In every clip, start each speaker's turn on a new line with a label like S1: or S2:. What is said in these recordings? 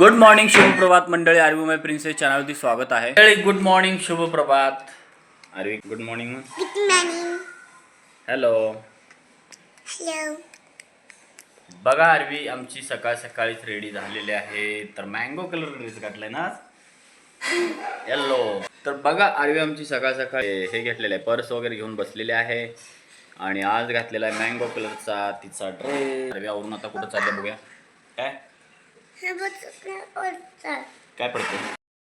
S1: Good morning शुभप्रभात मंडळी. RV princess चॅनलवरती स्वागत आहे. मंडळी good morning शुभप्रभात Aarvi good morning
S2: Good morning.
S1: Hello
S2: Hello.
S1: बघा आरवी आमची सकाळ सकाळीच रेडी झालेली आहे? तर मँगो कलर ड्रेस घातलाय ना? येल्लो तर बघा आरवी आमची सकाळ सकाळ हे घेतलेलं आहे. पर्स वगैरे घेऊन बसलेले आहे. आणि आज घातलेला आहे मँगो कलरचा तिचा ड्रेस आरवी आवरून आता कुठं चाललं बघूया. काय? काय पडते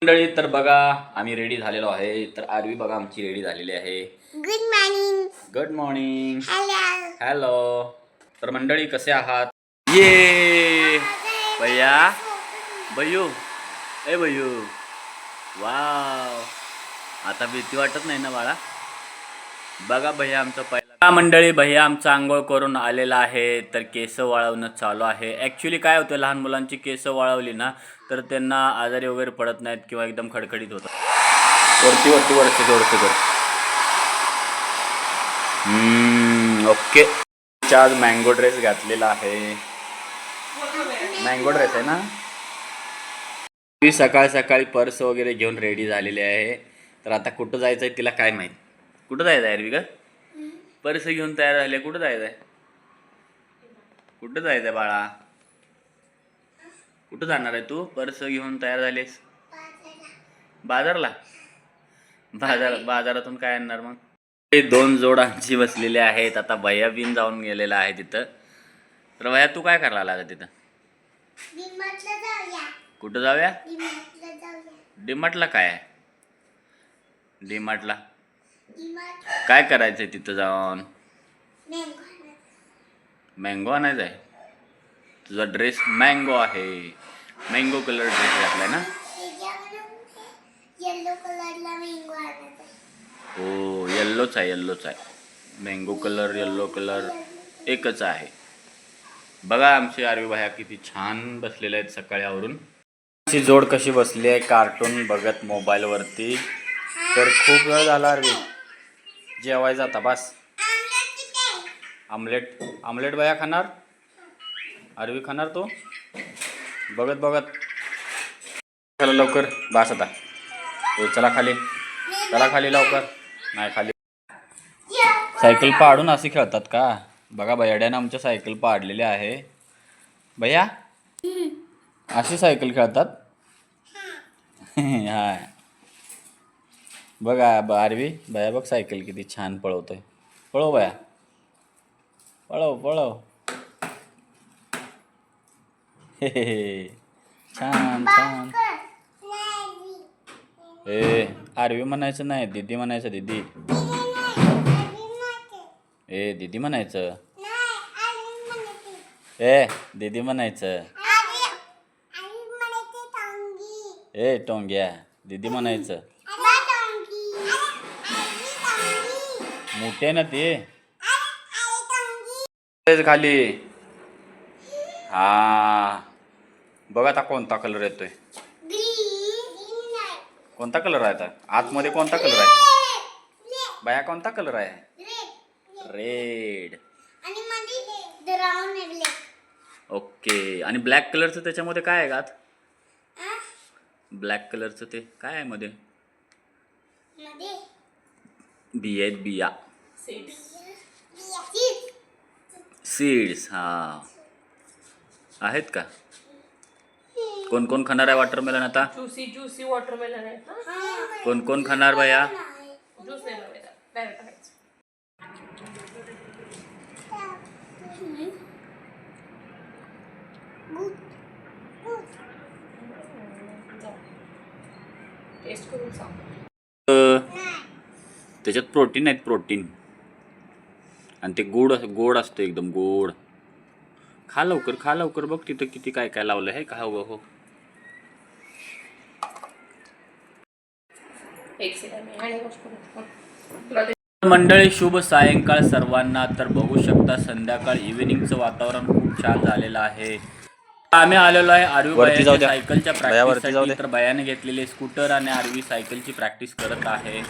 S1: मंडळी तर बघा आम्ही रेडी झालेलो आहे. तर आरवी बघा आमची रेडी झालेली आहे.
S2: Good morning.
S1: Good morning. Hello तर मंडळी कसे आहात? ये! भैया. भैयू. ए भैयू. वाव. आता भीती वाटत नाही ना बाळा? बघा भैया आमचा हा मंडळी भैया आमचा आंघोळ करून आलेला आहे तर केस वाळवणं चालू आहे. ॲक्च्युली काय होतं लहान मुलांची केस वाळवली ना तर त्यांना आजारी वगैरे पडत नाहीत किंवा एकदम खडखडीत होतं वरती वरती वरती वरती कर ओके. आज मँगो ड्रेस घातलेला आहे. मँगो ड्रेस आहे ना? ती सकाळ सकाळी पर्स वगैरे घेऊन रेडी झालेली आहे. तर आता कुठं जायचं आहे तिला काय माहीत? कुठं जायचं आहे अरवी का पर्स घेऊन तयार झाले. कुठं जायचं आहे कुठं जायचं आहे बाळा? कुठं जाणार आहे तू? पर्स घेऊन तयार झालीस? बाजारला? बाजार बाजारातून काय आणणार मग? हे दोन जोड आमची बसलेले आहेत. आता भैया बिन जाऊन गेलेला आहे तिथं. तर भैया तू काय करायला आला तिथं? कुठं जाऊया?
S2: डीमार्टला
S1: काय? आहे
S2: डिमार्ट
S1: काय करायचंय तिथं जाऊन?
S2: मँगो
S1: आणायचं आहे तुझा ड्रेस मँगो आहे. मँगो कलर ड्रेस घातलाय ना?
S2: येलो कलरला मँगो आणायचा
S1: हो येल्लोच आहे येल्लोच आहे. मँगो कलर येल्लो कलर एकच आहे. बघा आमचे आरवी भाया किती छान बसलेले आहेत सकाळी आवरून अशी जोड कशी बसली आहे कार्टून बघत मोबाईलवरती तर खूप वेळ झाला आरवी. जेवायचा आता बस. आमलेट आमलेट बया खाणार? आरवी खाणार तो? बघत बघत. चला लवकर बस आता. हो चला खाली. चला खाली लवकर. नाही खाली. सायकल पाडून असे खेळतात का? बघा भैयाड्यानं आमच्या सायकल पाडलेली आहे. भैया अशी सायकल खेळतात? हा. बघा ब- आरवी भया बघ सायकल किती छान पळवतोय. पळव बया पळव पळव. हे हे हे. छान छान. ए आरवी म्हणायचं नाही दीदी म्हणायचं दीदी. ए दीदी म्हणायचं. ए दीदी म्हणायचं. ए टोंग्या दीदी म्हणायचं. आहे ना ते तेच खाली. हा. बघ आता कोणता कलर येतोय. कोणता कलर आहे आता? आतमध्ये कोणता कलर आहे? बाया कोणता कलर आहे? रेड
S2: आणि मध्ये ब्राऊन आहे ब्लॅक
S1: ओके आणि ब्लॅक कलरचं त्याच्यामध्ये काय आहे का आत? ब्लॅक कलरचं ते काय आहे मध्ये?
S2: मध्ये.
S1: बिया आहेत बिया सीड्स हा. आहेत का? कोण कोण खाणार आहे वॉटरमेलन आता?
S3: ज्युसी ज्युसी वॉटरमेलन आहे
S1: कोण कोण खाणार भैया?
S3: ज्यूस टेस्ट करून सांग.
S1: त्याच्यात प्रोटीन आहेत प्रोटीन. आणि ते गोड गोड असतं एकदम गोड. खा लवकर खा लवकर बघ तिथं किती काय काय लावलं आहे का हो हो. मंडळी शुभ सायंकाळ सर्वांना. तर बघू शकता संध्याकाळ इव्हिनिंगचं वातावरण खूप छान झालेलं आहे. आम्ही आलेलो आहे आरवी. सायकलच्या प्रॅक्टिससाठी
S4: दे.
S1: तर बयाने घेतलेले स्कूटर आणि आरवी सायकलची प्रॅक्टिस करत आहे.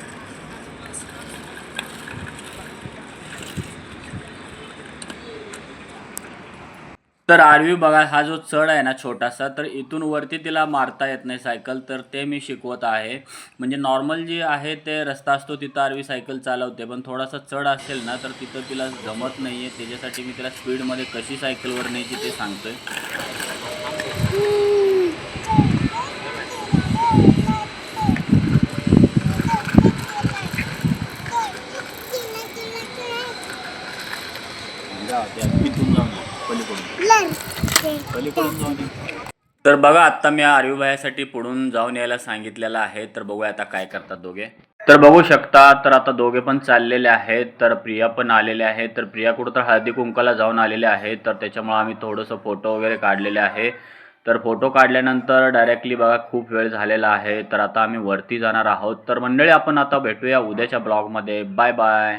S1: तर आरवी बघा हा जो चढ आहे ना छोटासा तर इथून वरती तिला मारता येत नाही सायकल तर ते मी शिकवत आहे. म्हणजे नॉर्मल जी आहे ते रस्ता असतो तिथं आरवी सायकल चालवते. पण थोडासा चढ असेल ना तर तिथं तिला जमत नाही आहे त्याच्यासाठी मी तिला स्पीडमध्ये कशी सायकलवर न्यायची ते सांगतोय. तर बघा आता मी आरवी भायासाठी पुढून जाऊन यायला सांगितलेलं आहे. तर बघूया आता काय करतात दोघे. तर बघू शकता तर आता दोघे पण चाललेले आहेत. तर प्रिया पण आलेले आहेत तर प्रिया कुठं तर हळदी कुंकाला जाऊन आलेले आहेत तर त्याच्यामुळे आम्ही थोडंसं फोटो वगैरे काढलेले आहे. तर फोटो काढल्यानंतर डायरेक्टली बघा खूप वेळ झालेला आहे. तर आता आम्ही वरती जाणार आहोत. तर मंडळी आपण आता भेटूया उद्याच्या ब्लॉगमध्ये. Bye bye.